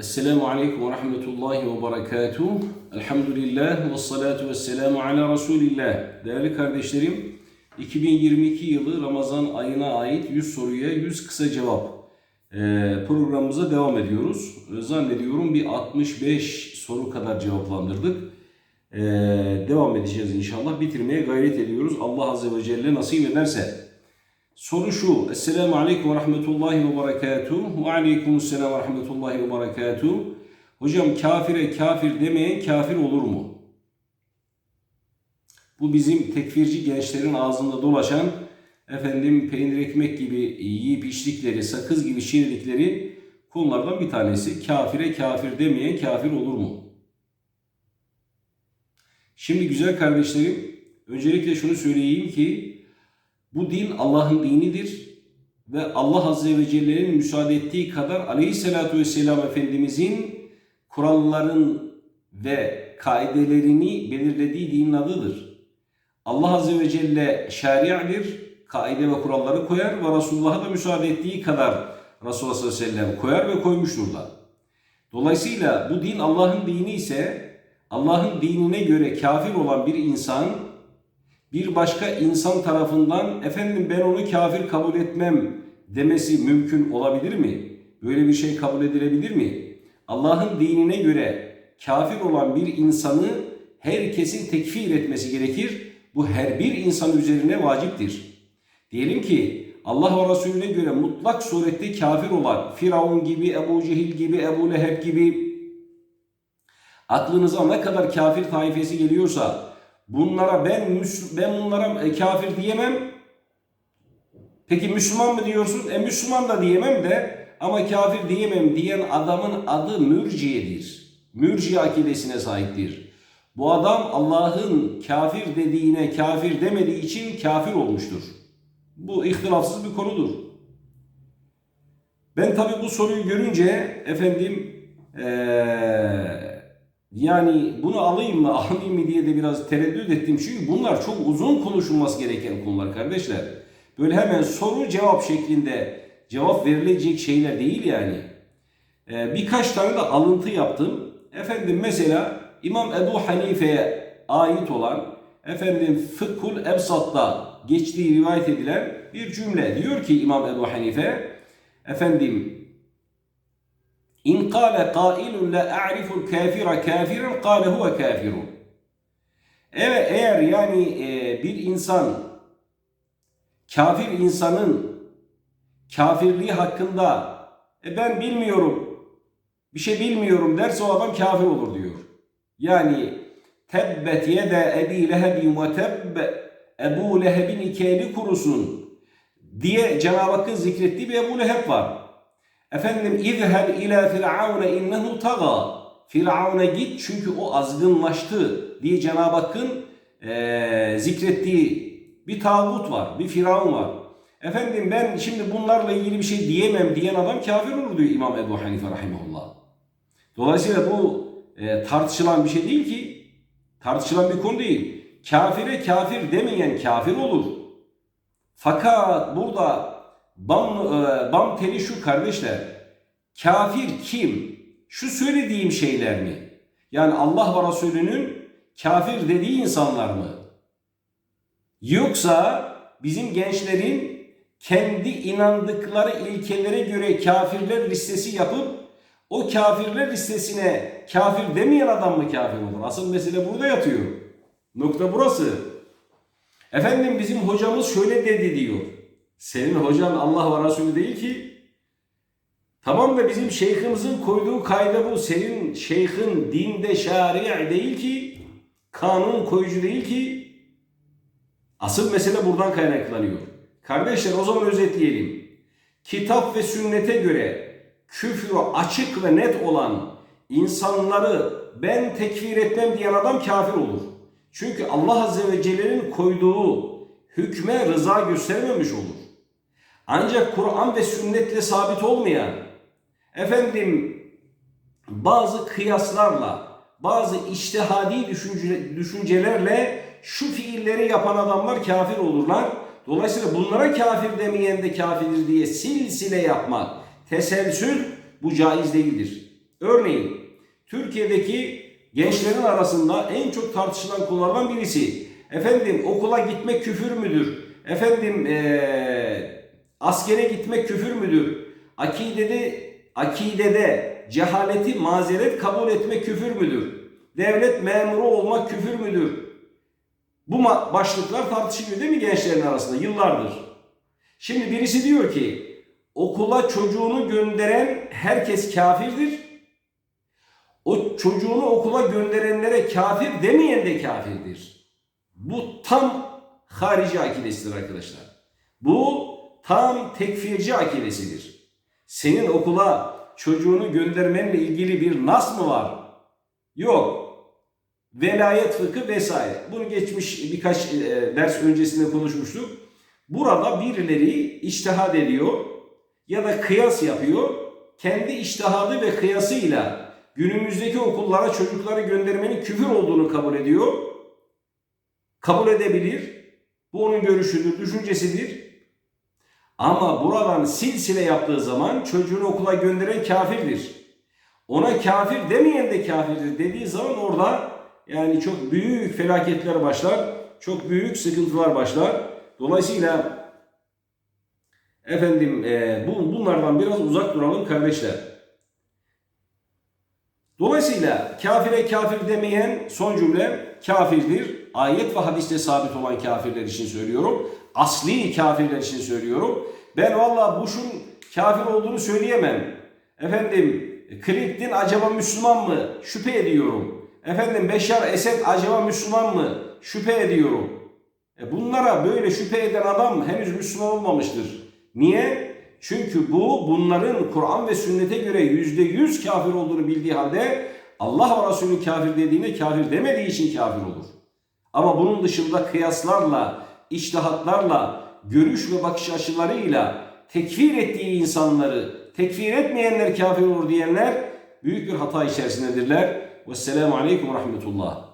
Esselamu Aleyküm ve Rahmetullahi ve Berekatuh. Elhamdülillah ve salatu ve selamu ala Resulillah. Değerli kardeşlerim, 2022 yılı Ramazan ayına ait 100 soruya 100 kısa cevap e, programımıza devam ediyoruz. E, Zannediyorum bir 65 soru kadar cevaplandırdık. E, Devam edeceğiz inşallah. Bitirmeye gayret ediyoruz. Allah Azze ve Celle nasip ederse. Soru şu. Esselamu Aleyküm ve Rahmetullahi ve Berekatuhu. Ve Aleyküm Selam ve Rahmetullahi ve Berekatuhu. Hocam kafire kafir demeyen kafir olur mu? Bu bizim tekfirci gençlerin ağzında dolaşan efendim peynir ekmek gibi yiyip içtikleri, sakız gibi çiğnedikleri konulardan bir tanesi. Kafire kafir demeyen kafir olur mu? Şimdi güzel kardeşlerim, öncelikle şunu söyleyeyim ki bu din Allah'ın dinidir ve Allah Azze ve Celle'nin müsaade ettiği kadar Aleyhisselatü Vesselam Efendimizin kuralların ve kaidelerini belirlediği dinin adıdır. Allah Azze ve Celle şari'dir, kaide ve kuralları koyar ve Resulullah'a da müsaade ettiği kadar Resulullah sallallahu aleyhi ve sellem koyar ve koymuştur da. Dolayısıyla bu din Allah'ın dini ise Allah'ın dinine göre kafir olan bir insan bir başka insan tarafından efendim ben onu kafir kabul etmem demesi mümkün olabilir mi? Böyle bir şey kabul edilebilir mi? Allah'ın dinine göre kafir olan bir insanı herkesin tekfir etmesi gerekir. Bu her bir insan üzerine vaciptir. Diyelim ki Allah ve Resulüne göre mutlak surette kafir olan Firavun gibi, Ebu Cehil gibi, Ebu Leheb gibi aklınıza ne kadar kafir taifesi geliyorsa bunlara ben Müsl- ben bunlara e, kafir diyemem. Peki Müslüman mı diyorsun? E Müslüman da diyemem de ama kafir diyemem diyen adamın adı mürciyedir. Mürciye akidesine sahiptir. Bu adam Allah'ın kafir dediğine kafir demediği için kafir olmuştur. Bu ihtilafsız bir konudur. Ben tabi bu soruyu görünce efendim eee, yani bunu alayım mı almayayım mı diye de biraz tereddüt ettim. Çünkü bunlar çok uzun konuşulması gereken konular kardeşler. Böyle hemen soru cevap şeklinde cevap verilecek şeyler değil yani. Ee, birkaç tane de alıntı yaptım. Efendim mesela İmam Ebu Hanife'ye ait olan efendim Fıkhul Ebsat'ta geçtiği rivayet edilen bir cümle. Diyor ki İmam Ebu Hanife efendim İn kâle kâilun la a'riful kâfira kâfiren kâle huve kâfirun. Evet eğer yani e, bir insan kafir insanın kafirliği hakkında e, ben bilmiyorum bir şey bilmiyorum derse o adam kafir olur diyor. Yani tebbet yede ebi lehebin ve tebbe Ebu Leheb'in iki eli kurusun diye Cenab-ı Hakk'ın zikrettiği bir Ebu Leheb var. Efendim izheb ila firavune innehu taga. Firavun'a git çünkü o azgınlaştı diye Cenab-ı Hakk'ın eee, zikrettiği bir tağut var, bir firavun var. Efendim ben şimdi bunlarla ilgili bir şey diyemem diyen adam kafir olur diyor İmam Ebu Hanife rahimahullah. Dolayısıyla bu e, tartışılan bir şey değil ki. Tartışılan bir konu değil. Kafire kafir demeyen kafir olur. Fakat burada bam, e, bam teli şu kardeşler. Kafir kim? Şu söylediğim şeyler mi? Yani Allah ve Resulünün kafir dediği insanlar mı? Yoksa bizim gençlerin kendi inandıkları ilkelere göre kafirler listesi yapıp o kafirler listesine kafir demeyen adam mı kafir olur? Asıl mesele burada yatıyor. Nokta burası. Efendim bizim hocamız şöyle dedi diyor. Senin hocan Allah ve Resulü değil ki. Tamam da bizim şeyhimizin koyduğu kayda bu. Senin şeyhin dinde şari' değil ki. Kanun koyucu değil ki. Asıl mesele buradan kaynaklanıyor. Kardeşler o zaman özetleyelim. Kitap ve sünnete göre küfrü açık ve net olan insanları ben tekfir etmem diyen adam kafir olur. Çünkü Allah Azze ve Celle'nin koyduğu hükme rıza göstermemiş olur. Ancak Kur'an ve sünnetle sabit olmayan efendim bazı kıyaslarla bazı iştihadi düşünce, düşüncelerle şu fiilleri yapan adamlar kafir olurlar. Dolayısıyla bunlara kafir demeyen de kafirdir diye silsile yapmak, teselsül bu caiz değildir. Örneğin Türkiye'deki gençlerin arasında en çok tartışılan konulardan birisi. Efendim okula gitmek küfür müdür? Efendim eee, askere gitmek küfür müdür? Akidede akidede cehaleti mazeret kabul etmek küfür müdür? Devlet memuru olmak küfür müdür? Bu başlıklar tartışılıyor değil mi gençlerin arasında yıllardır? Şimdi birisi diyor ki okula çocuğunu gönderen herkes kafirdir. O çocuğunu okula gönderenlere kafir demeyen de kafirdir. Bu tam harici akidesidir arkadaşlar. Bu tam tekfirci akidesidir. Senin okula çocuğunu göndermenle ilgili bir nas mı var? Yok. Velayet fıkı vesaire. Bunu geçmiş birkaç e, ders öncesinde konuşmuştuk. Burada birileri iştihad ediyor ya da kıyas yapıyor. Kendi iştihadı ve kıyasıyla günümüzdeki okullara çocukları göndermenin küfür olduğunu kabul ediyor. Kabul edebilir. Bu onun görüşüdür, düşüncesidir. Ama buradan silsile yaptığı zaman çocuğunu okula gönderen kafirdir. Ona kafir demeyen de kafirdir dediği zaman orada yani çok büyük felaketler başlar. Çok büyük sıkıntılar başlar. Dolayısıyla efendim e, bu, bunlardan biraz uzak duralım kardeşler. Dolayısıyla kafire kafir demeyen son cümle kafirdir. Ayet ve hadiste sabit olan kafirler için söylüyorum. Asli kafirler için söylüyorum. Ben valla Bush'un kafir olduğunu söyleyemem. Efendim Clinton acaba Müslüman mı? Şüphe ediyorum. Efendim Beşar Esed acaba Müslüman mı? Şüphe ediyorum. E bunlara böyle şüphe eden adam henüz Müslüman olmamıştır. Niye? Çünkü bu bunların Kur'an ve sünnete göre yüzde yüz kafir olduğunu bildiği halde Allah ve Resulü kafir dediğine kafir demediği için kafir olur. Ama bunun dışında kıyaslarla, iştihatlarla, görüş ve bakış açılarıyla tekfir ettiği insanları, tekfir etmeyenler kafir olur diyenler büyük bir hata içerisindedirler. Vesselamu Aleyküm ve Rahmetullah.